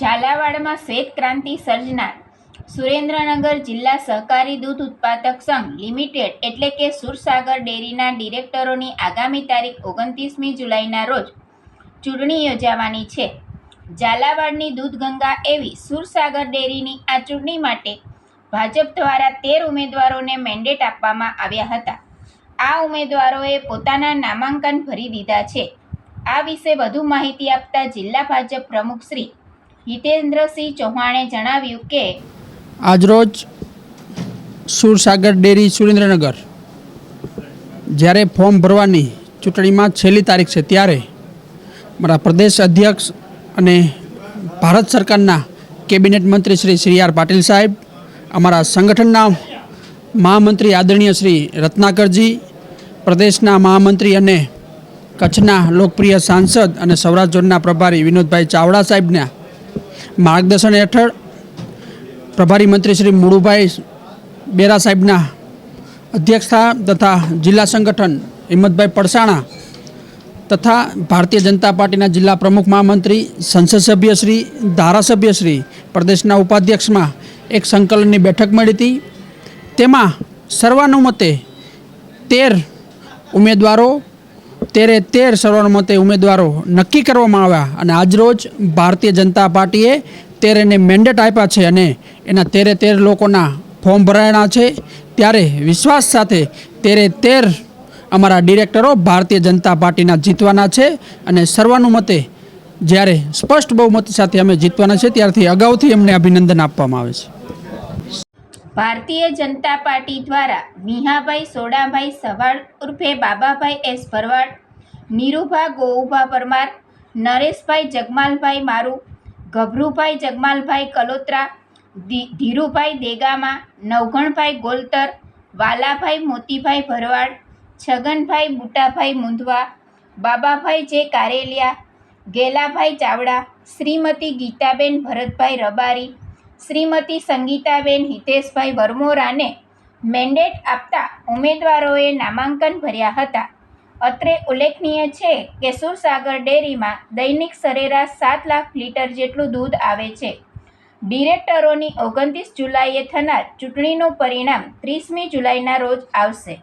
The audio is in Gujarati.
ઝાલાવાડમાં શ્વેત ક્રાંતિ સર્જનાર. સુરેન્દ્રનગર જિલ્લા સહકારી દૂધ ઉત્પાદક સંઘ લિમિટેડ એટલે કે સુરસાગર ડેરીના ડિરેક્ટરોની આગામી તારીખ ઓગણત્રીસમી જુલાઈના રોજ ચૂંટણી યોજાવાની છે. ઝાલાવાડની દૂધગંગા એવી સુરસાગર ડેરીની આ ચૂંટણી માટે ભાજપ દ્વારા તેર ઉમેદવારોને મેન્ડેટ આપવામાં આવ્યા હતા. આ ઉમેદવારોએ પોતાના નામાંકન ભરી દીધા છે. આ વિશે વધુ માહિતી આપતા જિલ્લા ભાજપ પ્રમુખ શ્રી હિતેન્દ્રસિંહ ચૌહાણે જણાવ્યું કે, આજરોજ સુરસાગર ડેરી સુરેન્દ્રનગર, જ્યારે ફોર્મ ભરવાની ચૂંટણીમાં છેલ્લી તારીખ છે ત્યારે મારા પ્રદેશ અધ્યક્ષ અને ભારત સરકારના કેબિનેટ મંત્રી શ્રી શ્રી આર પાટીલ સાહેબ, અમારા સંગઠનના મહામંત્રી આદરણીય શ્રી રત્નાકરજી, પ્રદેશના મહામંત્રી અને કચ્છના લોકપ્રિય સાંસદ અને સૌરાષ્ટ્ર ઝોનના પ્રભારી વિનોદભાઈ ચાવડા સાહેબના માર્ગદર્શન હેઠળ પ્રભારી મંત્રી શ્રી મુળુભાઈ બેરા સાહેબના અધ્યક્ષતા તથા જિલ્લા સંગઠન હિંમતભાઈ પડસાણા તથા ભારતીય જનતા પાર્ટીના જિલ્લા પ્રમુખ મહામંત્રી, સંસદ સભ્ય શ્રી, ધારાસભ્ય શ્રી, પ્રદેશના ઉપાધ્યક્ષમાં એક સંકલનની બેઠક મળી હતી. તેમાં સર્વાનુમતે તેર ઉમેદવારો તેરે તેર સર્વાનુમતે ઉમેદવારો નક્કી કરવામાં આવ્યા અને આજરોજ ભારતીય જનતા પાર્ટીએ તેરેને મેન્ડેટ આપ્યા છે અને એના તેરે તેર લોકોના ફોર્મ ભરાયા છે. ત્યારે વિશ્વાસ સાથે તેરે તેર અમારા ડિરેક્ટરો ભારતીય જનતા પાર્ટીના જીતવાના છે અને સર્વાનુમતે જ્યારે સ્પષ્ટ બહુમતી સાથે અમે જીતવાના છે, ત્યારથી અગાઉથી એમને અભિનંદન આપવામાં આવે છે. ભારતીય જનતા પાર્ટી દ્વારા વિહાભાઈ સોડાભાઈ સવાળ ઉર્ફે બાબાભાઈ એસ ભરવાડ, નીરુભા ગોઉભા પરમાર, નરેશભાઈ જગમાલભાઈ મારુ, ગભરુભાઈ જગમાલભાઈ કલોત્રા ધીરુભાઈ દેગામા નવઘણભાઈ ગોલતર, વાલાભાઈ મોતીભાઈ ભરવાડ, છગનભાઈ બુટાભાઈ મુંધવા, બાબાભાઈ જે કારેલિયા, ગેલાભાઈ ચાવડા, શ્રીમતી ગીતાબેન ભરતભાઈ રબારી શ્રીમતી સંગીતાબેન હિતેશભાઈ વરમોરાને મેન્ડેટ આપતા ઉમેદવારોએ નામાંકન ભર્યા હતા. અત્રે ઉલ્લેખનીય છે કે સુરસાગર ડેરીમાં દૈનિક સરેરાશ સાત લાખ લીટર જેટલું દૂધ આવે છે. ડિરેક્ટરોની ઓગણત્રીસ જુલાઈએ થનાર ચૂંટણીનું પરિણામ ત્રીસમી જુલાઈના રોજ આવશે.